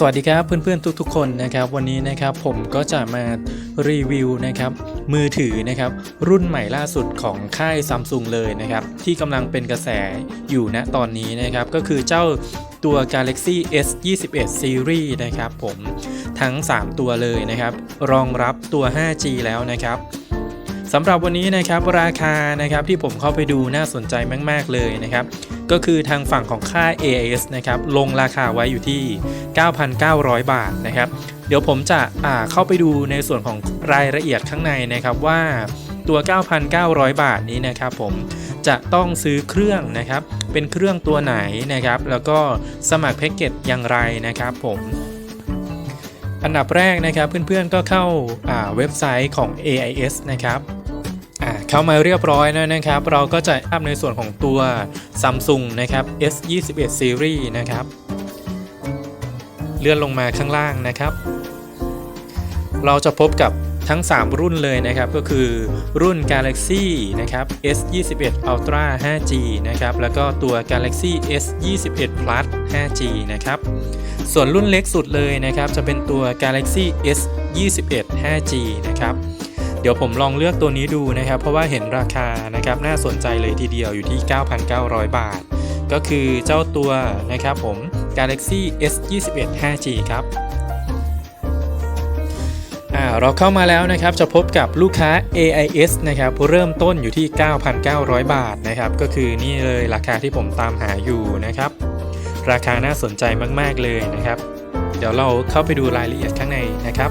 สวัสดีครับเพื่อนๆทุกๆ คนนะครับวันนี้นะครับผมก็จะมารีวิวนะครับมือถือนะครับรุ่นใหม่ล่าสุดของค่ายซัมซุงเลยนะครับที่กำลังเป็นกระแสอยู่ณตอนนี้นะครับก็คือเจ้าตัว Galaxy S 21 Series นะครับผมทั้ง 3 ตัวเลยนะครับรองรับตัว 5G แล้วนะครับ สำหรับวันนี้นะครับราคานะครับที่ผมเข้าไปดูน่าสนใจมาก ๆ เลยนะครับ ก็คือทางฝั่งของค่าย AIS นะครับลงราคาไว้อยู่ที่ 9,900 บาทนะครับ เดี๋ยวผมจะอ่าเข้าไปดูในส่วนของรายละเอียดข้างในนะครับว่าตัว 9,900 บาทนี้นะครับผมจะต้องซื้อเครื่องนะครับ เป็นเครื่องตัวไหนนะครับ แล้วก็สมัครแพ็กเกจอย่างไรนะครับผมอันดับแรกนะครับเพื่อนๆก็เข้าาเว็บไซต์ของ AIS นะครับ เข้ามาเรียบร้อยแล้วนะครับ เราก็จะอัพในส่วนของตัว Samsung นะครับ S21 Series นะครับ เลื่อนลงมาข้างล่างนะครับ เราจะพบกับทั้ง 3 รุ่นเลยนะครับ ก็คือรุ่น Galaxy นะครับ S21 Ultra 5G นะครับ แล้วก็ตัว Galaxy S21 Plus 5G นะครับ ส่วนรุ่นเล็กสุดเลยนะครับ จะเป็นตัว Galaxy S21 5G นะครับ เดี๋ยวผมลองเลือกตัวนี้ดูนะครับ เพราะว่าเห็นราคานะครับน่าสนใจเลยทีเดียวอยู่ที่ 9,900 บาท ก็คือเจ้าตัวนะครับผม Galaxy S21 5G ครับอ่าเราเข้ามาแล้วนะครับจะพบกับลูกค้า AIS นะครับเริ่มต้นอยู่ที่ 9,900 บาทนะครับก็คือนี่เลยราคาที่ผมตามหาอยู่นะครับ ราคาน่าสนใจมาก ๆ เลยนะครับ เดี๋ยวเราเข้าไปดูรายละเอียดข้างในนะครับ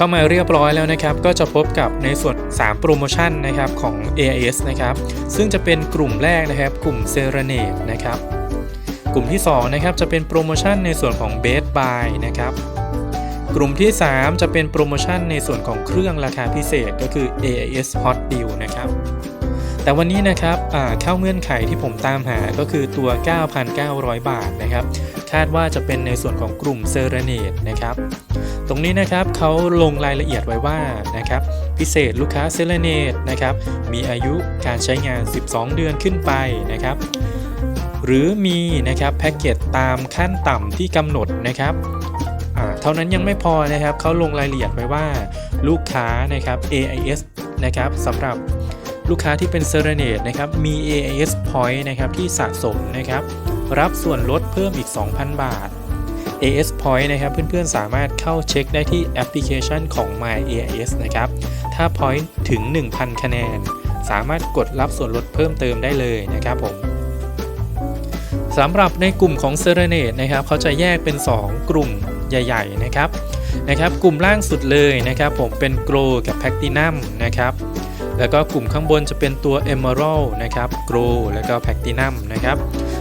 เข้ามาเรียบร้อยแล้วนะครับ ก็จะพบกับในส่วน 3 โปรโมชั่นนะครับของ AIS นะครับ ซึ่งจะเป็นกลุ่มแรกนะครับ กลุ่มเซเรเนตนะครับ กลุ่มที่ 2 นะครับ จะเป็นโปรโมชั่นในส่วนของ Best Buy นะครับกลุ่มที่ 3 จะเป็นโปรโมชั่นในส่วนของเครื่องราคาพิเศษก็คือ AIS Hot Deal นะครับ แต่วันนี้นะครับเข้าเงื่อนไขที่ผมตามหาก็คือตัว 9,900 บาทนะครับ คาดว่าจะเป็นในส่วนของกลุ่ม s e r e n a d e นะครับ ตรงนี้นะครับเขาลงรายละเอียดไว้ว่านะครับพิเศษลูกค้าเซเลเนตนะครับมีอายุการใช้งาน 12 เดือนขึ้นไปนะครับ หรือมีนะครับแพ็กเกจตามขั้นต่ำที่กำหนดนะครับเท่านั้นยังไม่พอนะครับเขาลงรายละเอียดไว้ว่าลูกค้านะครับ AIS นะครับสำหรับ ลูกค้าที่เป็น s e r e n a d e นะครับมี AIS Point นะครับที่สะสมนะครับรับส่วนลดเพิ่มอีก 2,000 บาท AS Point นะครับเพื่อนๆสามารถเข้าเช็คได้ที่แอปพลิเคชันของ My AIS นะครับถ้า Point ถึง 1,000 คะแนน สามารถกดรับส่วนลดเพิ่มเติมได้เลยนะครับผมสำหรับในกลุ่มของ s e r e n a d e นะครับเขาจะแยกเป็น 2 กลุ่มใหญ่ ๆ นะครับนะครับ กลุ่มล่างสุดเลยนะครับ ผมเป็น Grow กับ Platinum นะครับ แล้วก็กลุ่มข้างบนจะเป็นตัว Emerald นะครับ Grow แล้วก็ Platinum นะครับ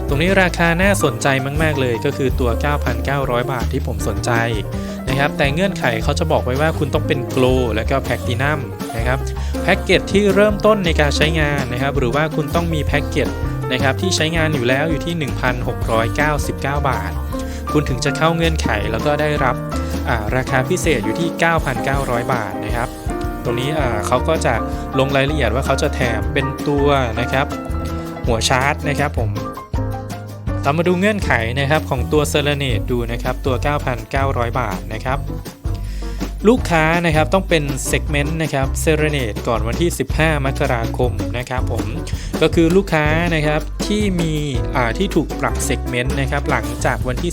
ตรงนี้ราคาน่าสนใจมาก ๆ เลยก็คือตัว 9,900 บาทที่ผมสนใจนะครับ แต่เงื่อนไขเขาจะบอกไว้ว่าคุณต้องเป็น Glow แล้วก็ Platinum นะครับแพ็กเกจที่เริ่มต้นในการใช้งานนะครับ หรือว่าคุณต้องมีแพ็กเกจนะครับที่ใช้งานอยู่แล้วอยู่ที่ 1,699 บาท คุณถึงจะเข้าเงื่อนไขแล้วก็ได้รับราคาพิเศษอยู่ที่ 9,900 บาทนะครับ รงนี้เขาก็จะลงรายละเอียดว่าเขาจะแถมเป็นตัวนะครับ หัวชาร์จนะครับผมเรามาดูเงื่อนไขนะครับของตัวเซเลเนตดูนะครับตัว 9,900 บาทนะครับลูกค้านะครับต้องเป็นเซกเมนต์นะครับเซเรเนตก่อนวันที่ 15 มกราคมนะครับผมก็คือลูกค้านะครับที่มีอ่าที่ถูกปรับเซกเมนต์นะครับหลังจากวันที่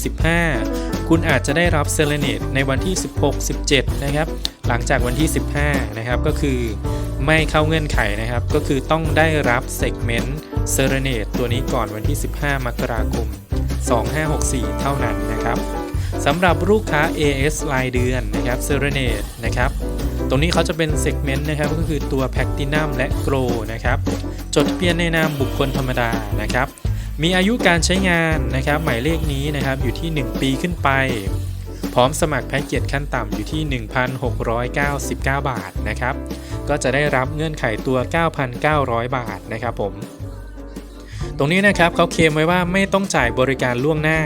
15 คุณอาจจะได้รับเซเลเนตในวันที่ 16 17 นะครับ หลังจากวันที่ 15 นะครับ ก็คือไม่เข้าเงื่อนไขนะครับ ก็คือต้องได้รับเซกเมนต์เซเรเนตตัวนี้ก่อนวันที่ 15 มกราคม 2564 เท่านั้นนะครับสำหรับลูกค้า AS รายเดือนนะครับ s e r e n a d e นะครับ ตรงนี้เขาจะเป็นเซกเมนต์นะครับ ก็คือตัว Platinum และ Grow นะครับ จดทะเบียนในนามบุคคลธรรมดานะครับ มีอายุการใช้งานนะครับ หมายเลขนี้นะครับอยู่ที่ 1 ปีขึ้นไป พร้อมสมัครแพ็กเกจขั้นต่ำอยู่ที่ 1,699 บาทนะครับ ก็จะได้รับเงื่อนไขตัว 9,900 บาทนะครับผม ตรงนี้นะครับเขาเคลมไว้ว่าไม่ต้องจ่ายบริการล่วงหน้า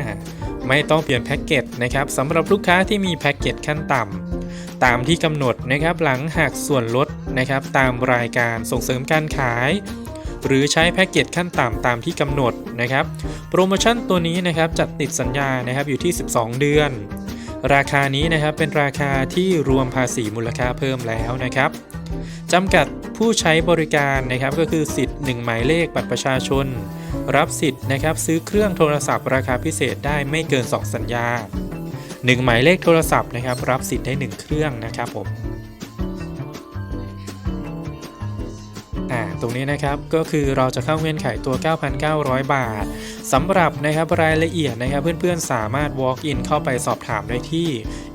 ไม่ต้องเปลี่ยนแพ็กเกจนะครับสำหรับลูกค้าที่มีแพ็กเกจขั้นต่ำตามที่กำหนดนะครับหลังหักส่วนลดนะครับตามรายการส่งเสริมการขายหรือใช้แพ็กเกจขั้นต่ำตามที่กำหนดนะครับ โปรโมชั่นตัวนี้นะครับจัดติดสัญญานะครับอยู่ที่ 12 เดือน ราคานี้นะครับเป็นราคาที่รวมภาษีมูลค่าเพิ่มแล้วนะครับจำกัดผู้ใช้บริการนะครับก็คือสิทธิ์ 1 หมายเลขบัตรประชาชน รับสิทธิ์นะครับซื้อเครื่องโทรศัพท์ราคาพิเศษได้ไม่เกิน 2 สัญญา 1 หมายเลขโทรศัพท์นะครับรับสิทธิ์ได้ 1 เครื่องนะครับผม ตรงนี้นะครับ ก็คือเราจะเข้าเงื่อนไขตัว 9,900 บาทสำหรับนะครับรายละเอียดนะครับ เพื่อนๆสามารถ walk in เข้าไปสอบถามได้ที่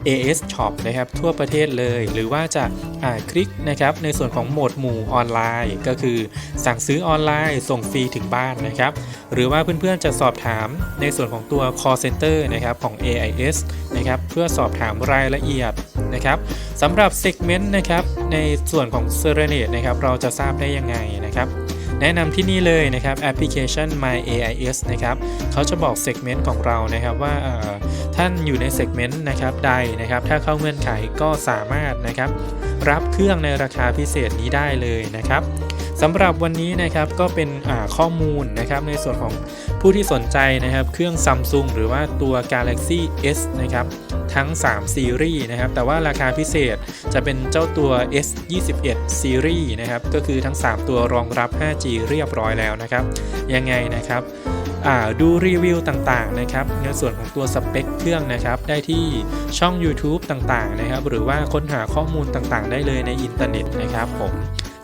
AS Shop นะครับ ทั่วประเทศเลย หรือว่าจะอาคลิกนะครับ ในส่วนของโหมดหมู่ออนไลน์ ก็คือสั่งซื้อออนไลน์ ส่งฟรีถึงบ้านนะครับ หรือว่าเพื่อนๆจะสอบถามในส่วนของตัว call center นะครับของ AIS นะครับเพื่อสอบถามรายละเอียดนะครับสำหรับ segment นะครับในส่วนของเซเรเนตนะครับเราจะทราบได้ยังไงนะครับ แนะนำที่นี่เลยนะครับแอปพลิเคชัน My AIS นะครับเขาจะบอกเซกเมนต์ของเรานะครับว่าท่านอยู่ในเซกเมนต์นะครับใดนะครับ ถ้าเข้าเงื่อนไขก็สามารถนะครับ รับเครื่องในราคาพิเศษนี้ได้เลยนะครับ สำหรับวันนี้นะครับก็เป็นข้อมูลนะครับในส่วนของผู้ที่สนใจนะครับเครื่อง Samsung หรือว่าตัว Galaxy S นะครับทั้ง 3 ซีรีส์นะครับแต่ว่าราคาพิเศษจะเป็นเจ้าตัว S21 ซีรีส์นะครับก็คือทั้ง 3 ตัวรองรับ 5G เรียบร้อยแล้วนะครับ ยังไงนะครับดูรีวิวต่างๆนะครับในส่วนของตัวสเปคเครื่องนะครับได้ที่ช่อง YouTube ต่างๆนะครับหรือว่าค้นหาข้อมูลต่างๆ ได้เลยในอินเทอร์เน็ตนะครับผม